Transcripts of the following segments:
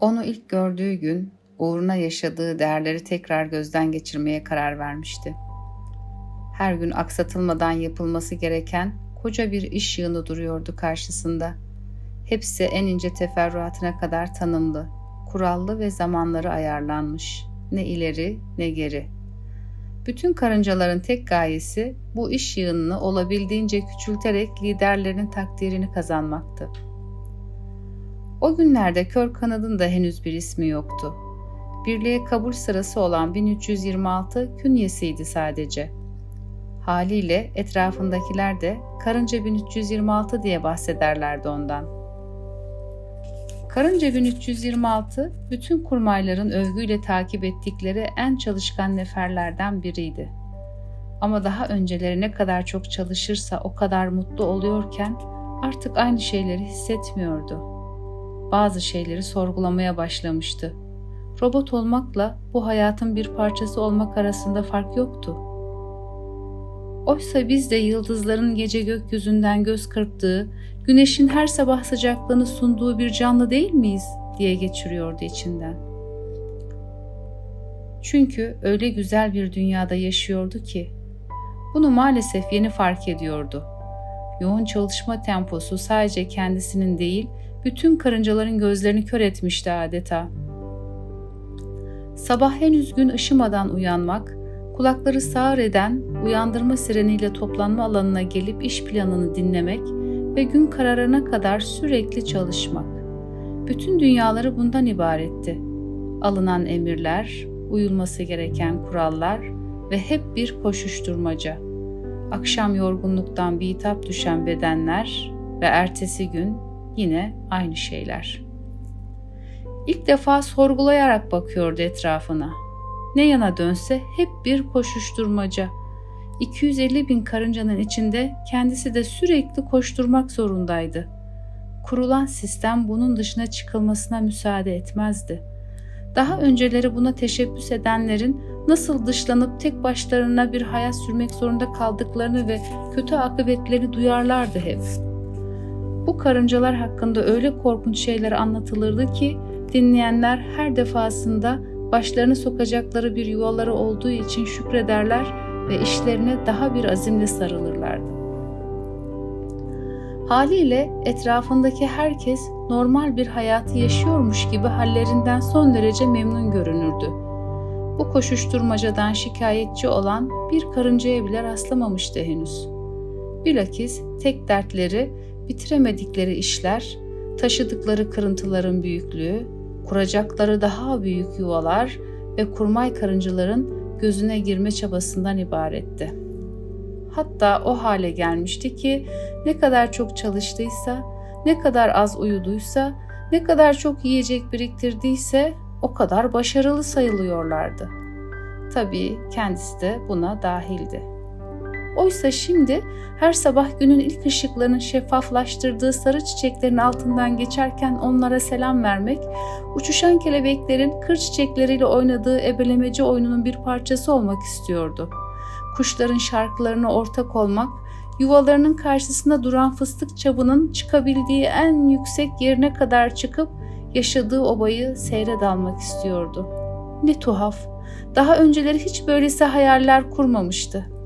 Onu ilk gördüğü gün uğruna yaşadığı değerleri tekrar gözden geçirmeye karar vermişti. Her gün aksatılmadan yapılması gereken koca bir iş yığını duruyordu karşısında. Hepsi en ince teferruatına kadar tanımlı, kurallı ve zamanları ayarlanmış. Ne ileri ne geri. Bütün karıncaların tek gayesi bu iş yığınını olabildiğince küçülterek liderlerinin takdirini kazanmaktı. O günlerde kör kanadın da henüz bir ismi yoktu. Birliğe kabul sırası olan 1326 künyesiydi sadece. Haliyle etrafındakiler de karınca 1326 diye bahsederlerdi ondan. Karınca 1326 bütün kurmayların övgüyle takip ettikleri en çalışkan neferlerden biriydi. Ama daha önceleri ne kadar çok çalışırsa o kadar mutlu oluyorken artık aynı şeyleri hissetmiyordu. Bazı şeyleri sorgulamaya başlamıştı. Robot olmakla bu hayatın bir parçası olmak arasında fark yoktu. Oysa biz de yıldızların gece gökyüzünden göz kırptığı, güneşin her sabah sıcaklığını sunduğu bir canlı değil miyiz diye geçiriyordu içinden. Çünkü öyle güzel bir dünyada yaşıyordu ki bunu maalesef yeni fark ediyordu. Yoğun çalışma temposu sadece kendisinin değil, bütün karıncaların gözlerini kör etmişti adeta. Sabah henüz gün ışımadan uyanmak, kulakları sağır eden uyandırma sireniyle toplanma alanına gelip iş planını dinlemek ve gün kararına kadar sürekli çalışmak. Bütün dünyaları bundan ibaretti. Alınan emirler, uyulması gereken kurallar ve hep bir koşuşturmaca. Akşam yorgunluktan bitap düşen bedenler ve ertesi gün yine aynı şeyler. İlk defa sorgulayarak bakıyordu etrafına. Ne yana dönse hep bir koşuşturmaca. 250 bin karıncanın içinde kendisi de sürekli koşturmak zorundaydı. Kurulan sistem bunun dışına çıkılmasına müsaade etmezdi. Daha önceleri buna teşebbüs edenlerin nasıl dışlanıp tek başlarına bir hayat sürmek zorunda kaldıklarını ve kötü akıbetlerini duyarlardı hep. Bu karıncalar hakkında öyle korkunç şeyler anlatılırdı ki dinleyenler her defasında başlarını sokacakları bir yuvaları olduğu için şükrederler ve işlerine daha bir azimle sarılırlardı. Haliyle etrafındaki herkes normal bir hayatı yaşıyormuş gibi hallerinden son derece memnun görünürdü. Bu koşuşturmacadan şikayetçi olan bir karıncaya bile rastlamamıştı henüz. Bilakis tek dertleri bitiremedikleri işler, taşıdıkları kırıntıların büyüklüğü, kuracakları daha büyük yuvalar ve kurmay karıncaların gözüne girme çabasından ibaretti. Hatta o hale gelmişti ki ne kadar çok çalıştıysa, ne kadar az uyuduysa, ne kadar çok yiyecek biriktirdiyse o kadar başarılı sayılıyorlardı. Tabii kendisi de buna dahildi. Oysa şimdi her sabah günün ilk ışıklarının şeffaflaştırdığı sarı çiçeklerin altından geçerken onlara selam vermek, uçuşan kelebeklerin kır çiçekleriyle oynadığı ebelemeci oyununun bir parçası olmak istiyordu. Kuşların şarkılarına ortak olmak, yuvalarının karşısında duran fıstık çabının çıkabildiği en yüksek yerine kadar çıkıp yaşadığı obayı seyre dalmak istiyordu. Ne tuhaf. Daha önceleri hiç böylesi hayaller kurmamıştı.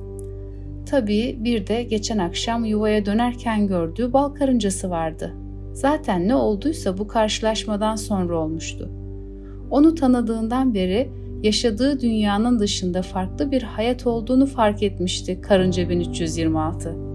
Tabii bir de geçen akşam yuvaya dönerken gördüğü bal karıncası vardı. Zaten ne olduysa bu karşılaşmadan sonra olmuştu. Onu tanıdığından beri yaşadığı dünyanın dışında farklı bir hayat olduğunu fark etmişti Karınca 1326.